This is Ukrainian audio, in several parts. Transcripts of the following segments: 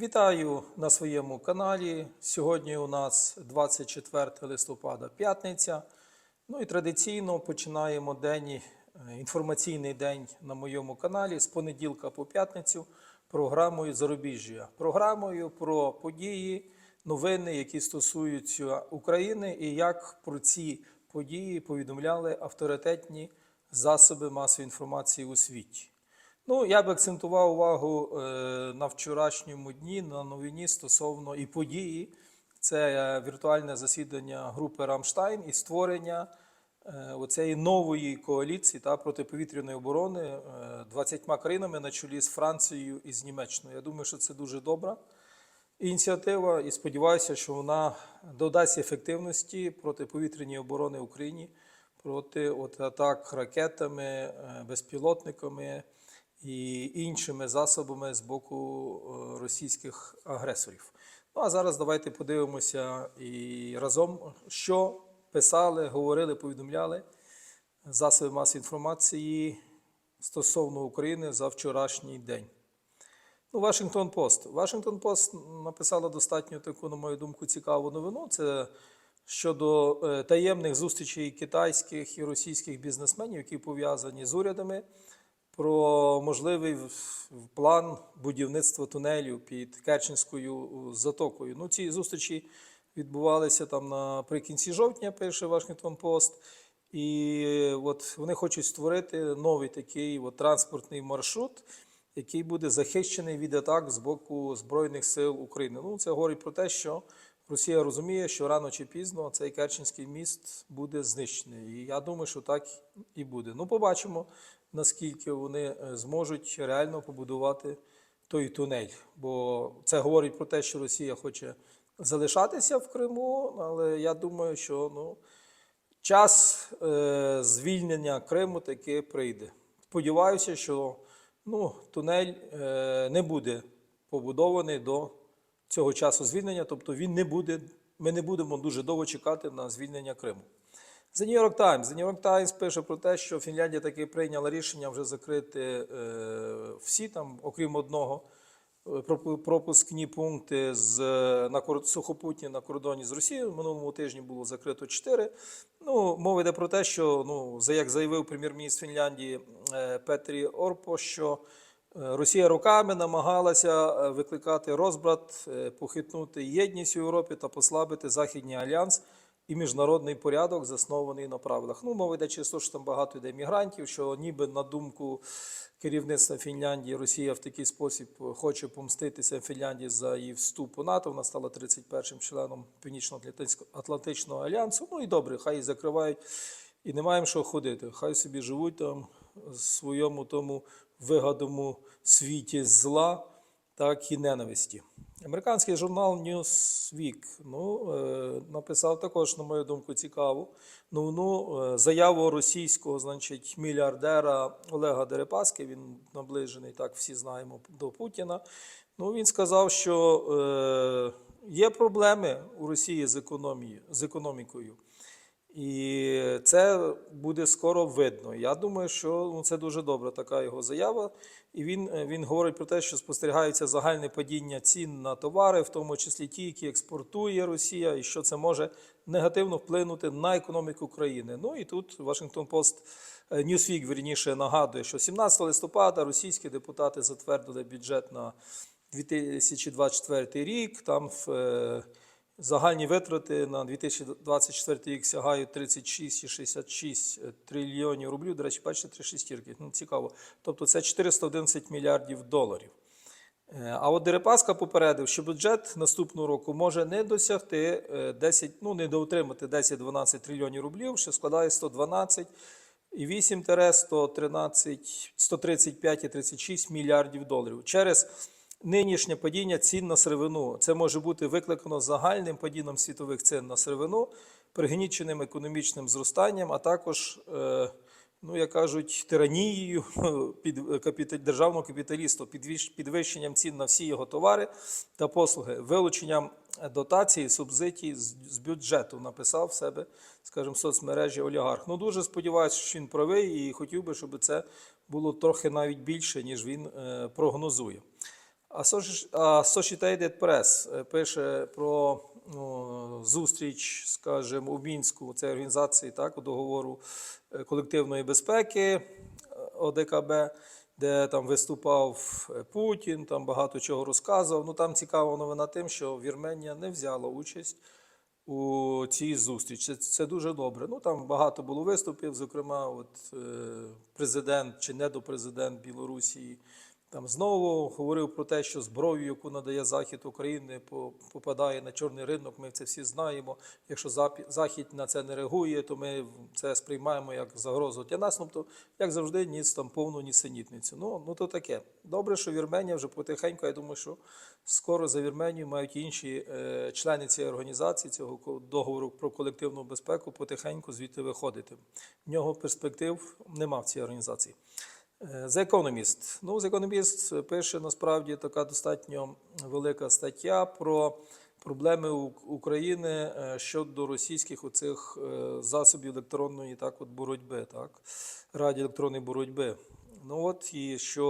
Вітаю на своєму каналі. Сьогодні у нас 24 листопада, п'ятниця. Ну і традиційно починаємо день, е, інформаційний день на моєму каналі з понеділка по п'ятницю програмою Зарубіжжя. Програмою про події, новини, які стосуються України, і як про ці події повідомляли авторитетні засоби масової інформації у світі. Ну, я б акцентував увагу е, на вчорашньому дні, на новині стосовно і події. Це е, віртуальне засідання групи Рамштайн і створення е, оцієї нової коаліції та протиповітряної оборони е, 20 країнами на чолі з Францією і з Німеччиною. Я думаю, що це дуже добра ініціатива, і сподіваюся, що вона додасть ефективності протиповітряній оборони Україні проти от, атак ракетами, безпілотниками і іншими засобами з боку е, російських агресорів. Ну а зараз давайте подивимося і разом, що писали, говорили, повідомляли засоби масової інформації стосовно України за вчорашній день. Ну, Вашингтон Пост. Вашингтон Пост написала достатньо таку, на мою думку, цікаву новину. Це щодо е, таємних зустрічей китайських і російських бізнесменів, які пов'язані з урядами, про можливий план будівництва тунелів під Керченською затокою. Ну, ці зустрічі відбувалися там наприкінці жовтня, пише Вашингтон Пост. І от вони хочуть створити новий такий от транспортний маршрут, який буде захищений від атак з боку Збройних сил України. Ну, це говорить про те, що Росія розуміє, що рано чи пізно цей Керченський міст буде знищений. І я думаю, що так і буде. Ну, побачимо, наскільки вони е, зможуть реально побудувати той тунель. Бо це говорить про те, що Росія хоче залишатися в Криму, але я думаю, що ну, час е, звільнення Криму таки прийде. Сподіваюся, що ну, тунель е, не буде побудований до цього часу звільнення, тобто він не буде, ми не будемо дуже довго чекати на звільнення Криму. The New York Times. The New York Times пише про те, що Фінляндія таки прийняла рішення вже закрити е, всі там, окрім одного, е, пропускні пункти з е, на сухопутні на кордоні з Росією. Минулому тижні було закрито чотири. Ну, мова йде про те, що ну, як заявив прем'єр-міністр Фінляндії Петрі Орпо, що Росія роками намагалася викликати розбрат, похитнути єдність у Європі та послабити Західний альянс і міжнародний порядок, заснований на правилах. Ну, мова йде чисто, що там багато йде мігрантів, що ніби на думку керівництва Фінляндії Росія в такий спосіб хоче помститися Фінляндії за її вступ у НАТО. Вона стала 31-м членом Північно-Атлантичного альянсу. Ну і добре, хай її закривають. І не маємо що ходити. Хай собі живуть там в своєму тому вигаданому світі зла, так і ненависті. Американський журнал Newsweek ну, е, написав також, на мою думку, цікаву новину е, заяву російського значить, мільярдера Олега Дерипаски. Він наближений, так всі знаємо, до Путіна. Ну, він сказав, що е, є проблеми у Росії з економією, з економікою. І це буде скоро видно. Я думаю, що ну, це дуже добра така його заява. І він, е, він говорить про те, що спостерігається загальне падіння цін на товари, в тому числі ті, які експортує Росія, і що це може негативно вплинути на економіку країни. Ну і тут Вашингтон Пост Newsweek, верніше нагадує, що 17 листопада російські депутати затвердили бюджет на 2024 рік. Там в е, Загальні витрати на 2024 рік сягають 36,66 трильйонів рублів. До речі, бачите, три шестірки. Ну, цікаво. Тобто це 411 мільярдів доларів. Е, А от Дерипаска попередив, що бюджет наступного року може не досягти е, 10, ну не доотримати 10-12 трильйонів рублів, що складає 112 і 8 113 135 36 мільярдів доларів. Через нинішнє падіння цін на сировину. Це може бути викликано загальним падінням світових цін на сировину, пригніченим економічним зростанням, а також, е, ну як кажуть, тиранією під державного капіталісту, підвищенням цін на всі його товари та послуги, вилученням дотацій, субсидій з, з бюджету, написав в себе, скажімо, в соцмережі олігарх. Ну дуже сподіваюся, що він правий, і хотів би, щоб це було трохи навіть більше, ніж він е, прогнозує. Associated Press е, пише про ну, зустріч, скажімо, у Мінську, це організації так, договору е, колективної безпеки е, ОДКБ, де там виступав Путін, там багато чого розказував. Ну там цікава новина тим, що Вірменія не взяла участь у цій зустрічі. Це, дуже добре. Ну там багато було виступів. Зокрема, от президент чи недопрезидент Білорусі там знову говорив про те, що зброю, яку надає Захід України, попадає на чорний ринок. Ми це всі знаємо. Якщо Захід на це не реагує, то ми це сприймаємо як загрозу для нас. Тобто, як завжди, ніс там повну нісенітницю. Ну, ну то таке. Добре, що Вірменія вже потихеньку. Я думаю, що скоро за Вірменію мають інші е, члени цієї організації, цього договору про колективну безпеку, потихеньку звідти виходити. В нього перспектив нема в цій організації. Е, The Economist. Ну, The Economist пише насправді така достатньо велика стаття про проблеми України е, щодо російських оцих е, засобів електронної так, от боротьби, так, радіоелектронної боротьби. Ну от і що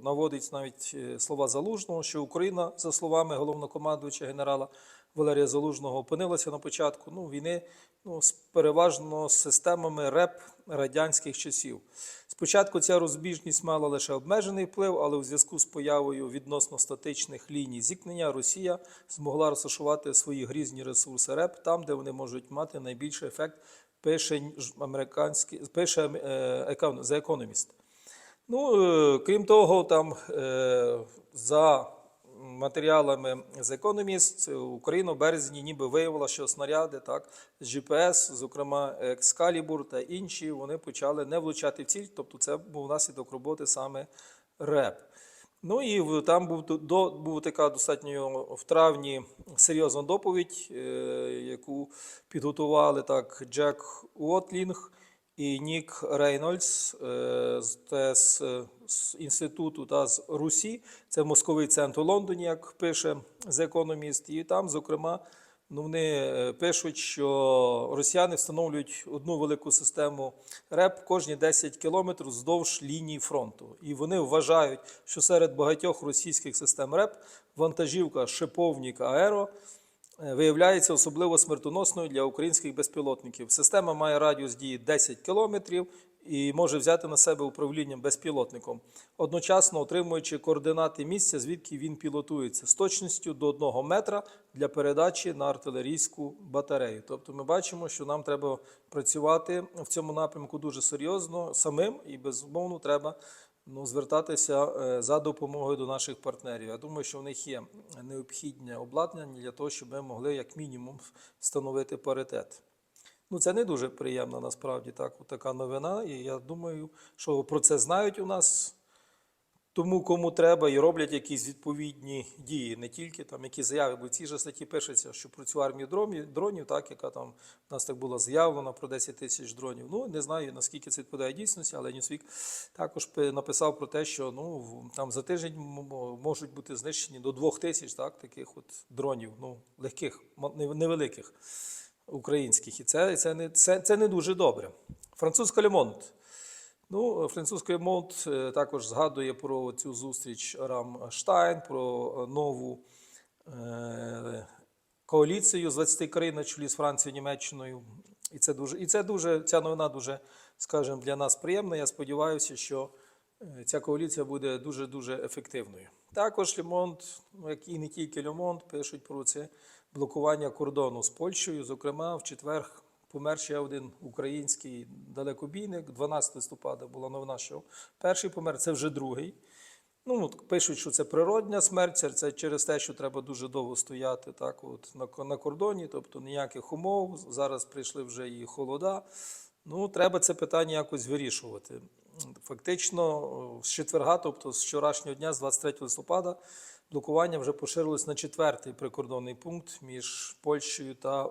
е, наводить навіть е, слова Залужного, що Україна, за словами головнокомандуюча генерала Валерія Залужного, опинилася на початку ну, війни ну, з переважно системами РЕП радянських часів. Спочатку ця розбіжність мала лише обмежений вплив, але у зв'язку з появою відносно статичних ліній зіткнення Росія змогла розташувати свої грізні ресурси РЕП там, де вони можуть мати найбільший ефект, пише американський пише е, The Economist. Ну, е, крім того, там е, за матеріалами з Economist, Україна в березні ніби виявила, що снаряди так, з GPS, зокрема Excalibur та інші, вони почали не влучати в ціль, тобто це був наслідок роботи саме РЕП. Ну і там був, до- був така достатньо в травні серйозна доповідь, е, яку підготували так Джек Уотлінг і Нік Рейнольдс е, з, з, інституту та з Русі. Це мозковий центр у Лондоні, як пише The Economist. І там, зокрема, ну, вони е, пишуть, що росіяни встановлюють одну велику систему РЕП кожні 10 кілометрів вздовж лінії фронту. І вони вважають, що серед багатьох російських систем РЕП вантажівка шиповник Аеро виявляється особливо смертоносною для українських безпілотників. Система має радіус дії 10 кілометрів і може взяти на себе управління безпілотником, одночасно отримуючи координати місця, звідки він пілотується з точністю до 1 метра для передачі на артилерійську батарею. Тобто ми бачимо, що нам треба працювати в цьому напрямку дуже серйозно самим і безумовно треба ну, звертатися е, за допомогою до наших партнерів. Я думаю, що в них є необхідне обладнання для того, щоб ми могли як мінімум встановити паритет. Ну, це не дуже приємна насправді так, така новина. І я думаю, що про це знають у нас. Тому кому треба і роблять якісь відповідні дії, не тільки там які заяви, бо в цій же статті пишеться, що про цю армію дронів, так яка там в нас так була заявлена про 10 тисяч дронів. Ну не знаю наскільки це відповідає дійсності, але Ньюсвік також написав про те, що ну там за тиждень можуть бути знищені до 2 тисяч так таких от дронів, ну легких, невеликих українських. І це, це не це, це не дуже добре. Французька Лемонт. Ну, французький Монт е, також згадує про цю зустріч Рамштайн, про е, нову е, коаліцію з 20 країн на чолі з Францією, Німеччиною. І це дуже, і це дуже, ця новина дуже, скажімо, для нас приємна. Я сподіваюся, що ця коаліція буде дуже-дуже ефективною. Також Лемонт, ну, як і не тільки Лемонт, пишуть про це блокування кордону з Польщею. Зокрема, в четвер помер ще один український далекобійник. 12 листопада була новина, що перший помер, це вже другий. Ну, пишуть, що це природня смерть, це через те, що треба дуже довго стояти так, от, на, на кордоні, тобто ніяких умов. Зараз прийшли вже і холода. Ну, треба це питання якось вирішувати. Фактично, з четверга, тобто з вчорашнього дня, з 23 листопада, блокування вже поширилось на четвертий прикордонний пункт між Польщею та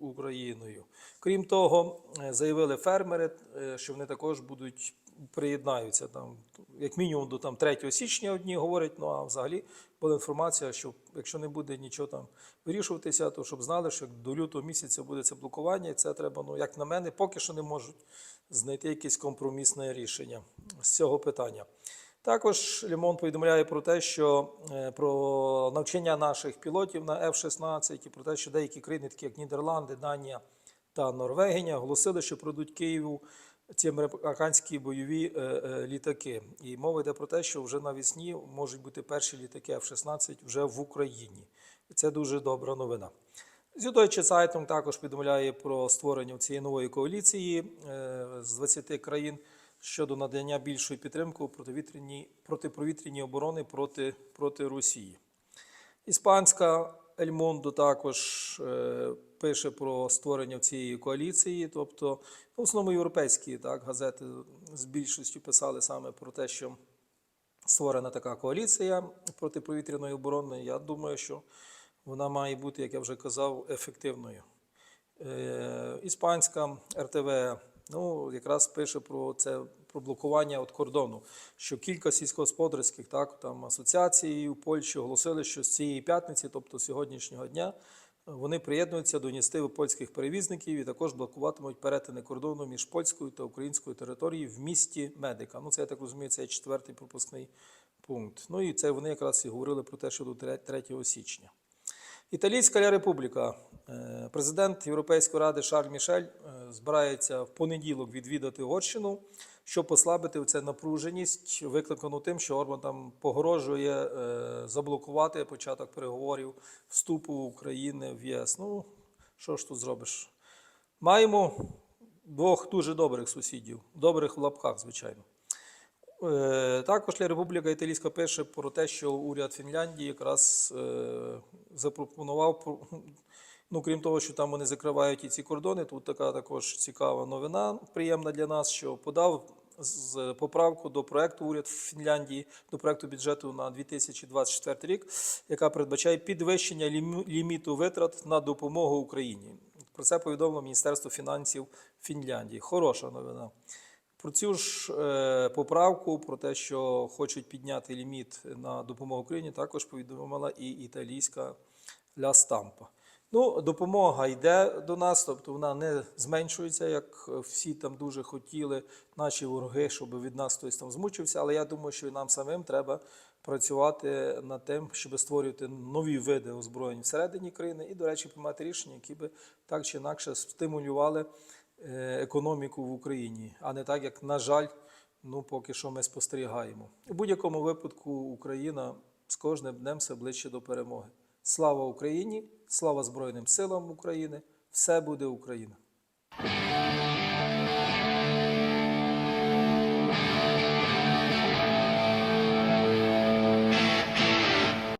Україною. Крім того, е, заявили фермери, е, що вони також будуть приєднаються там, як мінімум до там 3 січня одні говорять. Ну а взагалі була інформація, що якщо не буде нічого там вирішуватися, то щоб знали, що до лютого місяця буде це блокування, і це треба, ну як на мене, поки що не можуть знайти якесь компромісне рішення з цього питання. Також Лімон повідомляє про те, що е, про навчання наших пілотів на F-16 і про те, що деякі країни, такі як Нідерланди, Данія та Норвегія, оголосили, що придуть Києву ці американські бойові е, е, літаки. І мова йде про те, що вже навесні можуть бути перші літаки F-16 вже в Україні. І це дуже добра новина. Süddeutsche Zeitung також повідомляє про створення цієї нової коаліції з 20 країн щодо надання більшої підтримки у протиповітряній оборони проти, проти Росії. Іспанська Ель Мондо також е, пише про створення цієї коаліції, тобто в основному європейські так, газети з більшістю писали саме про те, що створена така коаліція протиповітряної оборони. Я думаю, що вона має бути, як я вже казав, ефективною. Е, Іспанська РТВ ну, якраз пише про це про блокування від кордону, що кілька сільськогосподарських так, там, асоціацій у Польщі оголосили, що з цієї п'ятниці, тобто сьогоднішнього дня, вони приєднуються до ініціативи польських перевізників і також блокуватимуть перетини кордону між польською та українською територією в місті Медика. Ну, це я так розумію, це четвертий пропускний пункт. Ну і це вони якраз і говорили про те, що до 3 січня. Італійська. Е, Президент Європейської ради Шарль Мішель е, збирається в понеділок відвідати Угорщину, щоб послабити цю напруженість, викликану тим, що Орбан там погрожує е, заблокувати початок переговорів вступу України в ЄС. Ну, що ж тут зробиш? Маємо двох дуже добрих сусідів, добрих в лапках, звичайно. Е, Також Ля Републіка Італійська пише про те, що уряд Фінляндії якраз е, запропонував, про- ну крім того, що там вони закривають і ці кордони, тут така також цікава новина, приємна для нас, що подав з поправку до проекту уряд Фінляндії, до проекту бюджету на 2024 рік, яка передбачає підвищення лімі- ліміту витрат на допомогу Україні. Про це повідомило Міністерство фінансів Фінляндії. Хороша новина. Про цю ж е, поправку, про те, що хочуть підняти ліміт на допомогу Україні, також повідомила і італійська Ля Стампа. Ну, допомога йде до нас, тобто вона не зменшується, як всі там дуже хотіли, наші вороги, щоб від нас хтось там змучився. Але я думаю, що і нам самим треба працювати над тим, щоб створювати нові види озброєнь всередині країни і, до речі, приймати рішення, які би так чи інакше стимулювали економіку в Україні, а не так, як, на жаль, ну поки що ми спостерігаємо. У будь-якому випадку Україна з кожним днем все ближче до перемоги. Слава Україні! Слава Збройним силам України! Все буде Україна!